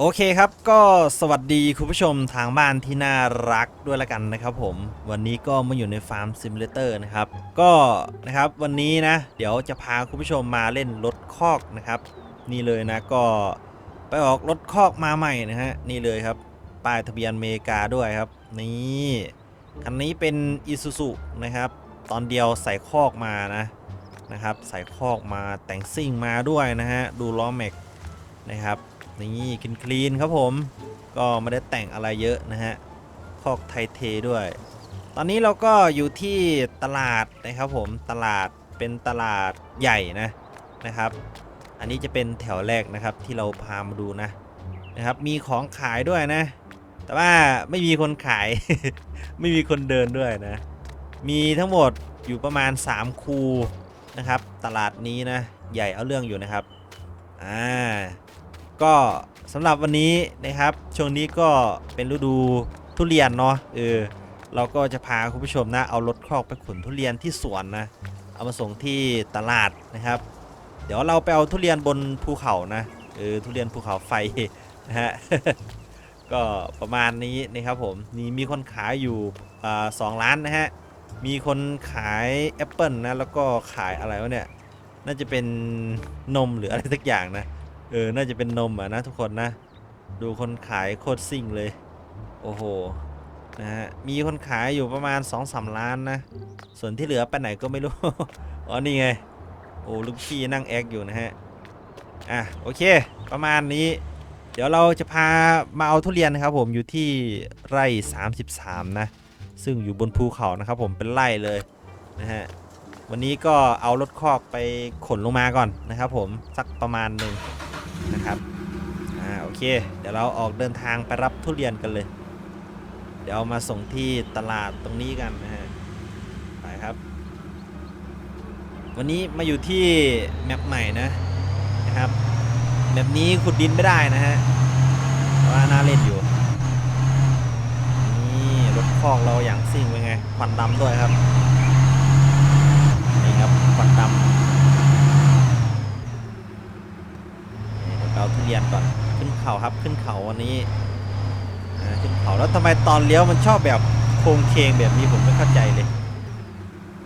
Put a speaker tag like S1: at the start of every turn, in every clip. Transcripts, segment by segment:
S1: โอเคครับก็สวัสดีคุณผู้ชมทางบ้านที่น่ารักด้วยละกันนะครับผมวันนี้ก็มาอยู่ในฟาร์มซิมูเลเตอร์นะครับก็นะครับวันนี้นะเดี๋ยวจะพาคุณผู้ชมมาเล่นรถคอกนะครับ นี่เลยนะก็ไปออกรถคอกมาใหม่นะฮะนี่เลยครับป้ายทะเบียนอเมริกาด้วยครับ นี่คันนี้เป็นอีซูซุนะครับ ตอนเดียวใส่คอกมานะนะครับ ใส่คอกมาแต่งซิ่งมาด้วยนะฮะดูล้อแม็กนะครับ นี่คลีนคลีนครับผม ก็ไม่ได้แต่งอะไรเยอะนะฮะ คอกไทเทด้วย ตอนนี้เราก็อยู่ที่ตลาดนะครับผม ตลาดเป็นตลาดใหญ่นะนะครับ อันนี้จะเป็นแถวแรกนะครับที่เราพามาดูนะนะครับ มีของขายด้วยนะ แต่ว่าไม่มีคนขาย ไม่มีคนเดินด้วยนะ มีทั้งหมดอยู่ประมาณ 3 คูนะครับ ตลาดนี้นะ ใหญ่เอาเรื่องอยู่นะครับ อ่า ก็สำหรับวันนี้นะครับ ช่วงนี้ก็เป็นฤดูทุเรียนเนาะเออเราก็จะพาคุณผู้ชมนะเอารถครอกไปขนทุเรียนที่สวนนะเอามาส่งที่ตลาดนะครับ เดี๋ยวเราไปเอาทุเรียนบนภูเขานะเออทุเรียนภูเขาไฟนะฮะก็ประมาณนี้นะครับผมนี่มีคนขายอยู่สองร้านนะฮะมีคนขายแอปเปิลนะแล้วก็ขายอะไรวะเนี่ยน่าจะเป็นนมหรืออะไรสักอย่างนะ เออ น่าจะเป็นนมอะนะทุกคนนะ ดูคนขายโคตรซิ่งเลย โอ้โห นะฮะ มีคนขายอยู่ประมาณ2อสาล้านนะ ส่วนที่เหลือไปไหนก็ไม่รู้ อ๋อ นี่ไง โอ้ลูกพี่นั่งแอคอยู่นะฮะ อะ โอเค ประมาณนี้ เดี๋ยวเราจะพามาเอาทุเรียนนะครับผมอยู่ที่ไร่ 33 นะ ซึ่งอยู่บนภูเขานะครับผมเป็นไร่เลยนะฮะวันนี้ก็เอารถคอกไปขนลงมาก่อนนะครับผมสักประมาณหนึ่ง นะครับอ่าโอเค เดี๋ยวเราออกเดินทางไปรับทุเรียนกันเลย เดี๋ยวมาส่งที่ตลาดตรงนี้กันนะฮะไปครับ วันนี้มาอยู่ที่แมปใหม่นะนะครับแมปนี้ขุดดินไม่ได้นะฮะแต่ว่าน่าเล่นอยู่นี่รถคอกเราอย่างซิ่งเป็นไงควันดำด้วยครับ นี่ครับควันดำนี่ เรียนก่อนขึ้นเขาครับขึ้นเขาวันนี้ขึ้นเขาแล้วทำไมตอนเลี้ยวมันชอบแบบโค้งเคงแบบนี้ผมไม่เข้าใจเลย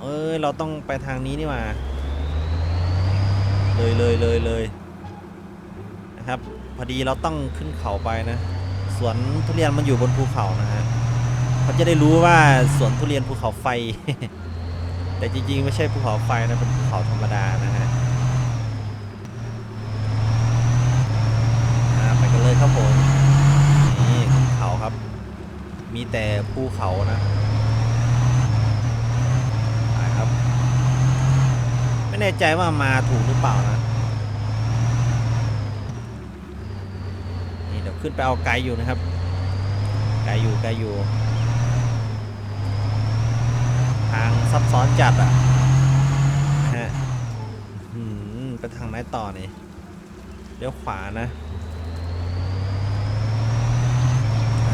S1: เอ้ยเราต้องไปทางนี้นี่หว่าเลยเลยเลยเลยนะครับพอดีเราต้องขึ้นเขาไปนะสวนทุเรียนมันอยู่บนภูเขานะฮะเขาจะได้รู้ว่าสวนทุเรียนภูเขาไฟ แต่จริงๆไม่ใช่ภูเขาไฟนะเป็นภูเขาธรรมดานะฮะอ่าไปกันเลยครับผม นี่ขึ้นเขาครับ มีแต่ภูเขานะไปครับ ไม่แน่ใจว่ามาถูกหรือเปล่านะ นี่เดี๋ยวขึ้นไปเอาไกลอยู่นะครับ ไกลอยู่ไกลอยู่ ทางซับซ้อนจัดอะนะฮะ อืม ไปทางไหนต่อนี่เลี้ยวขวานะ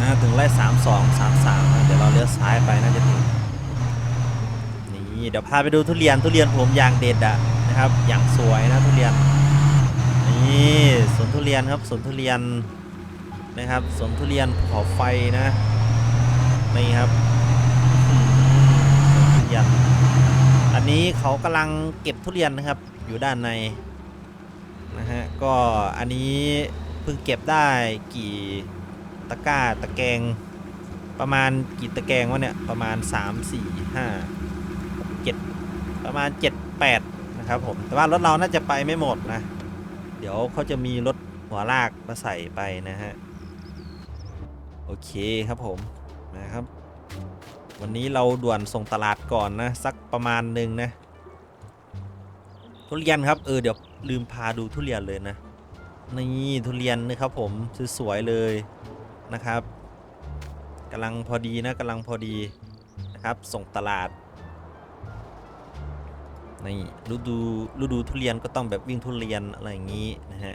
S1: อ่าถึงไล่สามสองสามสามเดี๋ยวเราเลี้ยวซ้ายไปน่าจะถึงนี่เดี๋ยวพาไปดูทุเรียนทุเรียนผมอย่างเด็ดอะนะครับอย่างสวยนะทุเรียนนี่สวนทุเรียนครับสวนทุเรียนนะครับสวนทุเรียนเขาไฟนะนี่ครับทุเรียนอันนี้เขากำลังเก็บทุเรียนนะครับอยู่ด้านในนะฮะก็อันนี้เพิ่งเก็บได้กี่ ตะกร้าตะแกรงประมาณกี่ตะแกรงวะเนี่ย ประมาณ 3 4 5 7 ประมาณ 7 8 นะครับผม แต่ว่ารถเราน่าจะไปไม่หมดนะ เดี๋ยวเขาจะมีรถหัวลากมาใส่ไปนะฮะ โอเคครับผมนะครับ วันนี้เราด่วนส่งตลาดก่อนนะ สักประมาณหนึ่งนะทุเรียนครับเออเดี๋ยวลืมพาดูทุเรียนเลยนะ นี่ทุเรียนนะครับผมสวยๆเลย นะครับกำลังพอดีนะกำลังพอดีนะครับส่งตลาดนี่ฤดูฤดูทุเรียนก็ต้องแบบวิ่งทุเรียนอะไรอย่างนี้นะฮะ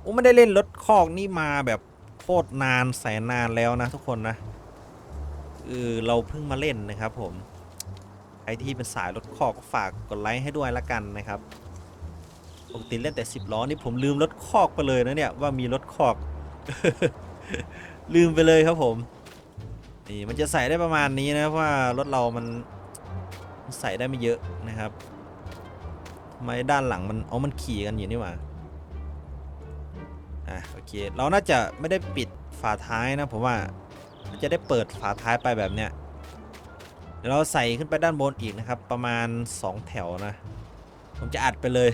S1: โอ้ไม่ได้เล่นรถคอกนี่มาแบบโคตรนานแสนนานแล้วนะทุกคนนะเออเราเพิ่งมาเล่นนะครับผมใครที่เป็นสายรถคอกก็ฝากกดไลค์ให้ด้วยละกันนะครับปกติเล่นแต่ 10ล้อนี่ผมลืมรถคอกไปเลยนะเนี่ยว่ามีรถคอก ลืมไปเลยครับผมนี่มันจะใส่ได้ประมาณนี้นะเพราะว่ารถเรามันใส่ได้ไม่เยอะนะครับไมด้านหลังมันเอามันขี่กันอยู่นี่หว่าอะโอเคเราน่าจะไม่ได้ปิดฝาท้ายนะผมว่ามันจะได้เปิดฝาท้ายไปแบบเนี้ยเดี๋ยวเราใส่ขึ้นไปด้านบนอีกนะครับ ประมาณ 2 แถวนะ ผมจะอัดไปเลย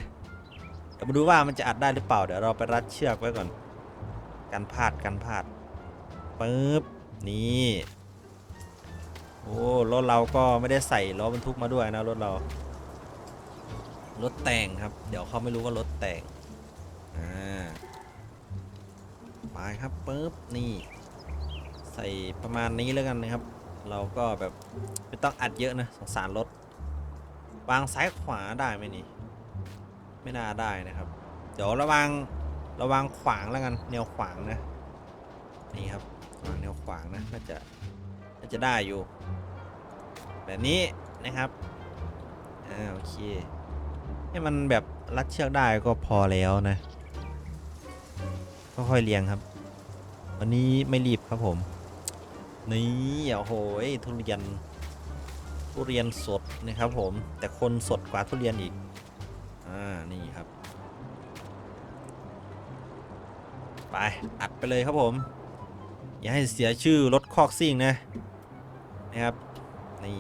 S1: เดี๋ยวมาดูว่ามันจะอัดได้หรือเปล่า เดี๋ยวเราไปรัดเชือกไว้ก่อน กันพลาดกันพลาดปึ๊บนี่โอ้รถเราก็ไม่ได้ใส่ล้อบรรทุกมาด้วยนะรถเรา รถแต่งครับ เดี๋ยวเขาไม่รู้ว่ารถแต่งอ่าไปครับปึ๊บนี่ ใส่ประมาณนี้แล้วกันนะครับ เราก็แบบไม่ต้องอัดเยอะนะสงสารรถวางซ้ายขวาได้ไหมนี่ ไม่น่าได้นะครับ เดี๋ยวระวัง ระวังขวางแล้วกันแนวขวางนะนี่ครับวางแนวขวางนะน่าจะน่าจะได้อยู่ แบบนี้นะครับอ่าโอเคให้มันแบบรัดเชือกได้ก็พอแล้วนะค่อยๆเรียงครับ วันนี้ไม่รีบครับผม นี่โอ้โหทุเรียน ทุเรียนสดนะครับผม แต่คนสดกว่าทุเรียนอีก อ่า นี่ครับ ไปอัดไปเลยครับผม อย่าให้เสียชื่อรถคอกซิ่งนะนะครับนี่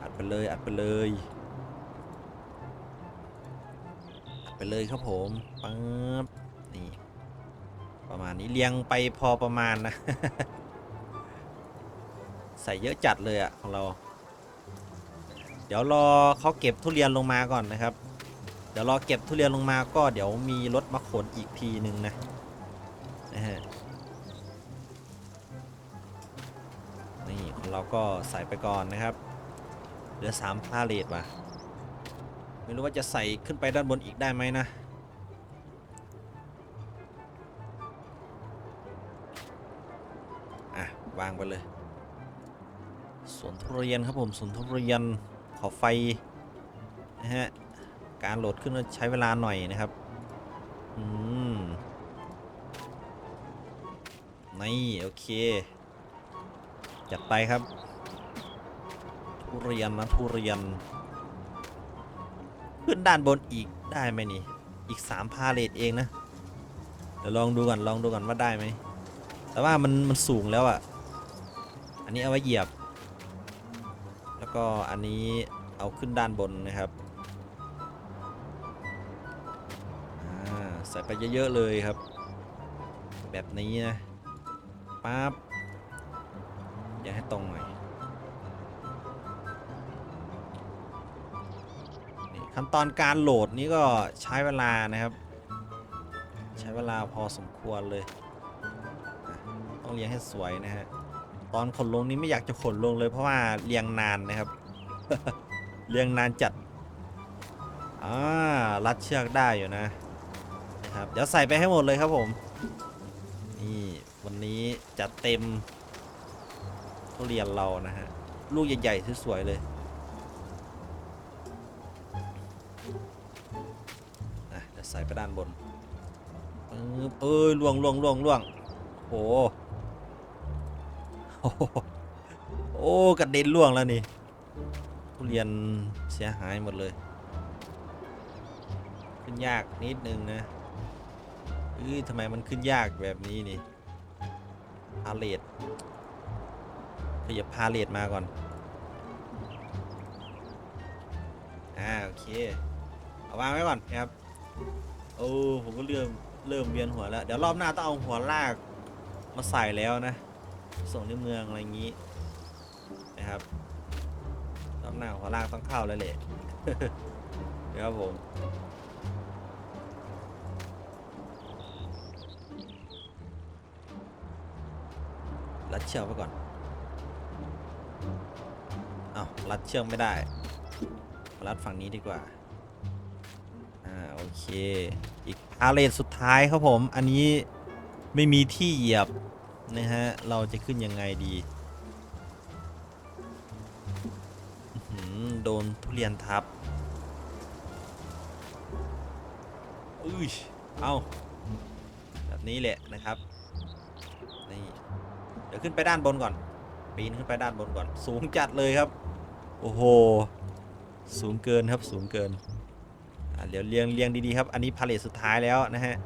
S1: อัดไปเลยอัดไปเลยอัดไปเลยครับผมปั๊บนี่ประมาณนี้เรียงไปพอประมาณนะ ใส่เยอะจัดเลยอะของเรา เดี๋ยวรอเขาเก็บทุเรียนลงมาก่อนนะครับเดี๋ยวรอเก็บทุเรียนลงมาก็เดี๋ยวมีรถมาขนอีกทีหนึ่งนะ นะฮะนี่ของเราก็ใส่ไปก่อนนะครับ เหลือสามพาเลทว่ะไม่รู้ว่าจะใส่ขึ้นไปด้านบนอีกได้ไหมนะอะวางไปเลยสวนทุเรียนครับผมสวนทุเรียนขอไฟนะฮะการโหลดขึ้นใช้เวลาหน่อยนะครับ อืม นี่โอเค จัดไปครับ ทุเรียนนะทุเรียน ขึ้นด้านบนอีกได้ไหมนี่ อีก3พาเลทเองนะ เดี๋ยวลองดูก่อนลองดูก่อนว่าได้ไหม แต่ว่ามันมันสูงแล้วอะ่ะ อันนี้เอาไว้เหยียบ แล้วก็อันนี้เอาขึ้นด้านบนนะครับใส่ไปเยอะๆเลยครับ แบบนี้นะ ปั๊บอย่าให้ตรงหน่อยนี่ขั้นตอนการโหลดนี้ก็ใช้เวลานะครับ ใช้เวลาพอสมควรเลย ต้องเรียงให้สวยนะฮะตอนขนลงนี้ไม่อยากจะขนลงเลยเพราะว่าเรียงนานนะครับเรียงนานจัดอ่ารัดเชือกได้อยู่นะนะครับ เดี๋ยวใส่ไปให้หมดเลยครับผม วันนี้จัดเต็มทุเรียนเรานะฮะ ลูกใหญ่ๆสวยๆเลยอะเดี๋ยวใส่ไปด้านบนปึ๊บเอ้ยล่วงล่วงล่วงล่วงโอ้โหโอ้กระเด็นล่วงแล้วนี่ทุเรียนเสียหายหมดเลย ขึ้นยากนิดนึงนะเอ้ยทำไมมันขึ้นยากแบบนี้นี่ เลตขยับพาเลทมาก่อน อ่า โอเค เอาวางไว้ก่อนนะครับ โอ้ ผมก็เริ่ม เริ่มเวียนหัวแล้ว เดี๋ยวรอบหน้าต้องเอาหัวลากมาใส่แล้วนะ ส่งในเมืองอะไรอย่างนี้ นะครับ รอบหน้าหัวลากต้องเข้าแล้วแหละเดี๋ยวครับผม รัดเชือกไว้ก่อนเอ้าวรัดเชือกไม่ได้ รัดฝั่งนี้ดีกว่า อ่า โอเค อีกพาเลทสุดท้ายครับผม อันนี้ไม่มีที่เหยียบ นะฮะ เราจะขึ้นยังไงดี โดนทุเรียนทับอุ้ย เอาแบบนี้แหละนะครับ ขึ้นไปด้านบนก่อน ปีนขึ้นไปด้านบนก่อน สูงจัดเลยครับ โอ้โห สูงเกินครับ สูงเกินอะเดี๋ยวเรียงเรียงดีๆครับ อันนี้พาเลทสุดท้ายแล้วนะฮะ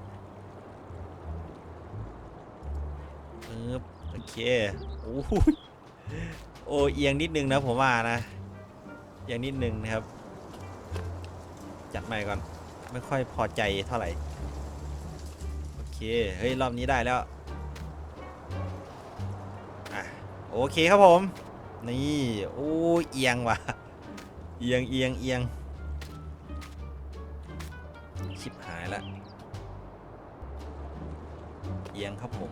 S1: ปึ๊บโอเคโอ้โหโอเอียงนิดนึงนะผมว่านะเอียงนิดนึงนะครับ จัดใหม่ก่อน ไม่ค่อยพอใจเท่าไหร่ โอเค เฮ้ย รอบนี้ได้แล้ว โอเคครับผม นี่โอ้ยเอียงว่ะ เอียงเอียงเอียงชิบหายละเอียงครับผม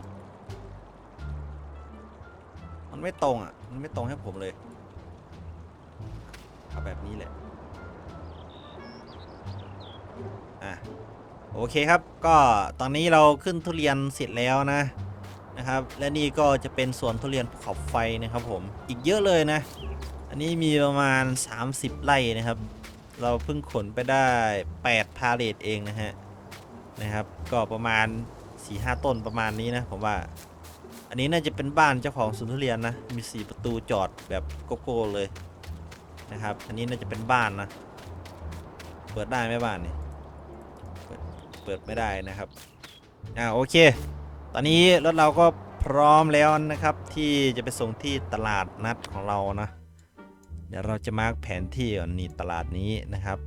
S1: มันไม่ตรงอะ มันไม่ตรงให้ผมเลยเอาแบบนี้แหละ อะ โอเคครับ ก็ตอนนี้เราขึ้นทุเรียนเสร็จแล้วนะ นะครับ และนี่ก็จะเป็นสวนทุเรียนภูเขาไฟนะครับผมอีกเยอะเลยนะ อันนี้มีประมาณ 30 ไร่นะครับ เราเพิ่งขนไปได้ 8 พาเลทเองนะฮะนะครับ ก็ประมาณ 4-5 ต้นประมาณนี้นะผมว่าอันนี้น่าจะเป็นบ้านเจ้าของสวนทุเรียนนะ มี 4 ประตูจอดแบบโกโก้เลยนะครับ อันนี้น่าจะเป็นบ้านนะ เปิดได้ไหมบ้านนี่เปิดเปิดไม่ได้นะครับ อ่าโอเค ตอนนี้รถเราก็พร้อมแล้วนะครับ ที่จะไปส่งที่ตลาดนัดของเรานะเดี๋ยวเราจะมาร์กแผนที่ก่อนนี่ตลาดนี้นะครับ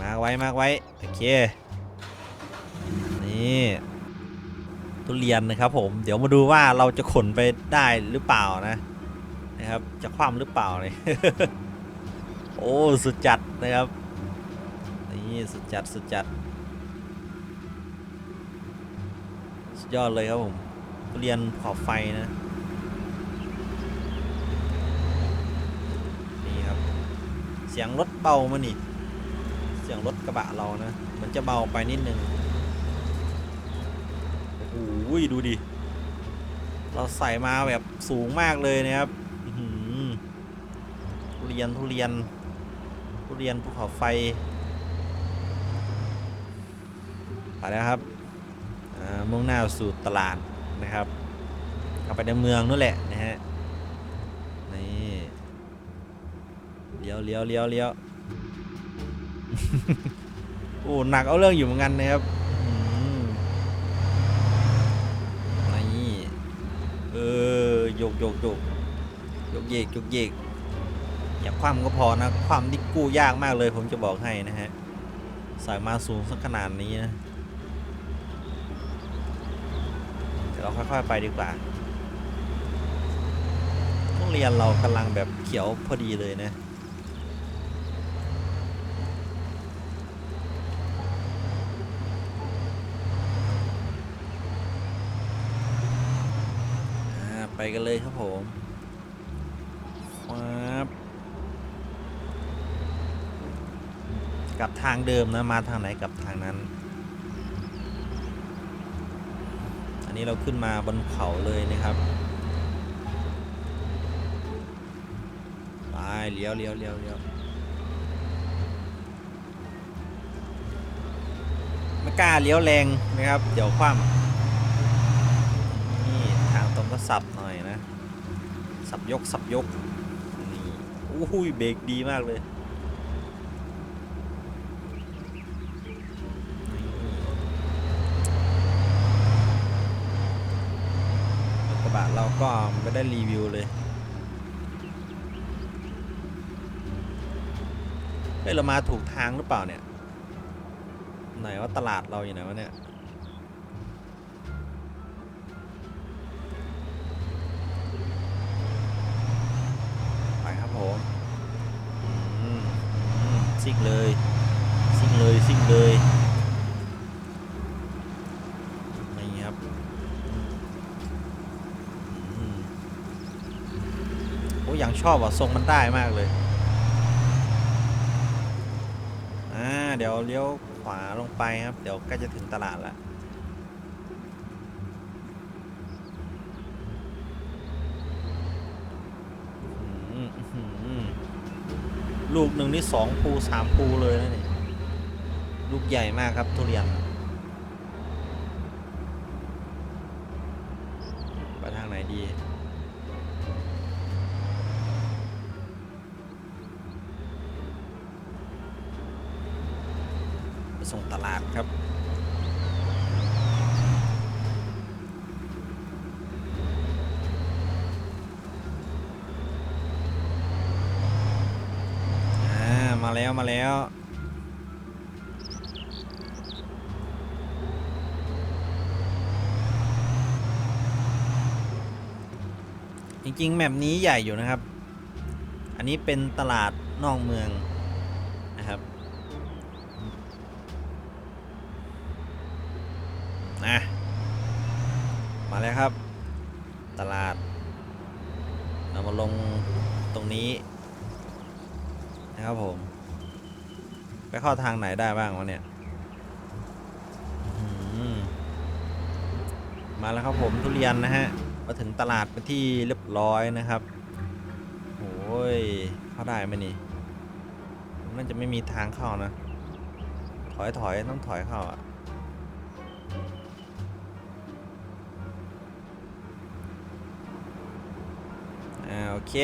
S1: มาร์กไว้มาร์กไว้โอเคนี่ทุเรียนนะครับผมเดี๋ยวมาดูว่าเราจะขนไปได้หรือเปล่านะนะครับจะคว่ำหรือเปล่าเนี่ยโอ้สุดจัดนะครับนี่สุดจัดสุดจัดสุด ยอดเลยครับผมเรียนขอบไฟนะ นี่ครับ เสียงรถเบามานี่ เสียงรถกระบะเรานะ มันจะเบาไปนิดนึง โอ้โหดูดิ เราใส่มาแบบสูงมากเลยนะครับทุเรียนทุเรียนทุเรียนภูเขาไฟไปแล้วครับ มุ่งหน้าสู่ตลาดนะครับเข้าไปในเมืองนู่นแหละนะฮะนี่เลี้ยวเลี้ยวเลี้ยวเลี้ยวโอ้หนักเอาเรื่องอยู่เหมือนกันนะครับนี่เออโยกโยกโยกโยกเยกโยกเยกอย่าคว่ำก็พอนะ คว่ำนี่กู้ยากมากเลยผมจะบอกให้นะฮะสายมาสูงสักขนาดนี้นะ เดี๋ยวเราค่อยๆไปดีกว่าโรงเรียนเรากำลังแบบเขียวพอดีเลยนะอ่าไปกันเลยครับผมครับกลับทางเดิมนะ มาทางไหนกลับทางนั้น อั นี้เราขึ้นมาบนเขาเลยนะครับไปเลี้ยวเลี้ยวเลี้ยวเลี้ยวไม่กล้าเลี้ยวแรงนะครับ เดี๋ยวคว่ำนี่ทางตรงก็สับหน่อยนะ สับยกสับยกนี่อู้ยเบรกดีมากเลย นี่ กระบะ เราก็ไม่ได้รีวิวเลยเฮ้ยเรามาถูกทางหรือเปล่าเนี่ย ไหนว่าตลาดเราอยู่ไหนวะเนี่ย ไปครับผมซิ่งเลย ซิ่งเลย ซิ่งเลยางชอบอะทรงมันได้มากเลย อ่า เดี๋ยวเลี้ยวขวาลงไปครับ เดี๋ยวใกล้จะถึงตลาดละลูกหนึ่งนี่สองภูสามภูเลยนะนี่ ลูกใหญ่มากครับทุเรียน ไปทางไหนดี ส่งตลาดครับมาแล้วมาแล้วจริงๆแมปนี้ใหญ่อยู่นะครับ อันนี้เป็นตลาดนอกเมืองนะครับ นะมาแล้วครับ ตลาด เรามาลงตรงนี้ นะครับผม ไป เข้าทางไหนได้บ้างวะเนี่ยมาแล้วครับผมทุเรียนนะฮะ มาถึงตลาดเป็นที่เรียบร้อยนะครับโอ้ยเข้าได้ไหมนี่น่าจะไม่มีทางเข้านะ ถอยถอยต้องถอยเข้าอะอ่าโอเค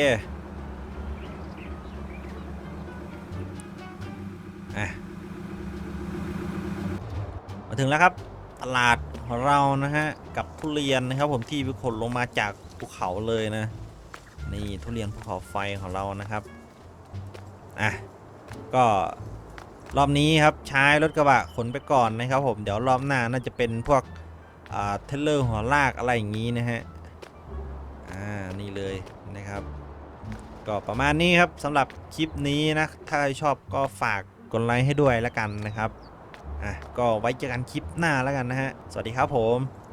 S1: ถึงแล้วครับตลาดของเรานะฮะกับทุเรียนนะครับผมที่ขนลงมาจากภูเขาเลยนะ นี่ทุเรียนภูเขาไฟของเรานะครับอะก็รอบนี้ครับใช้รถกระบะขนไปก่อนนะครับผมเดี๋ยวรอบหน้าน่าจะเป็นพวกอ่าเทเลอร์หัวลากอะไรอย่างนี้นะฮะอ่านี่เลยนะครับ ก็ประมาณนี้ครับสำหรับคลิปนี้นะถ้าใครชอบก็ฝากกดไลค์ให้ด้วยล้วกันนะครับ อะก็ไว้เจอกันคลิปหน้าแล้วกันนะฮะ สวัสดีครับผม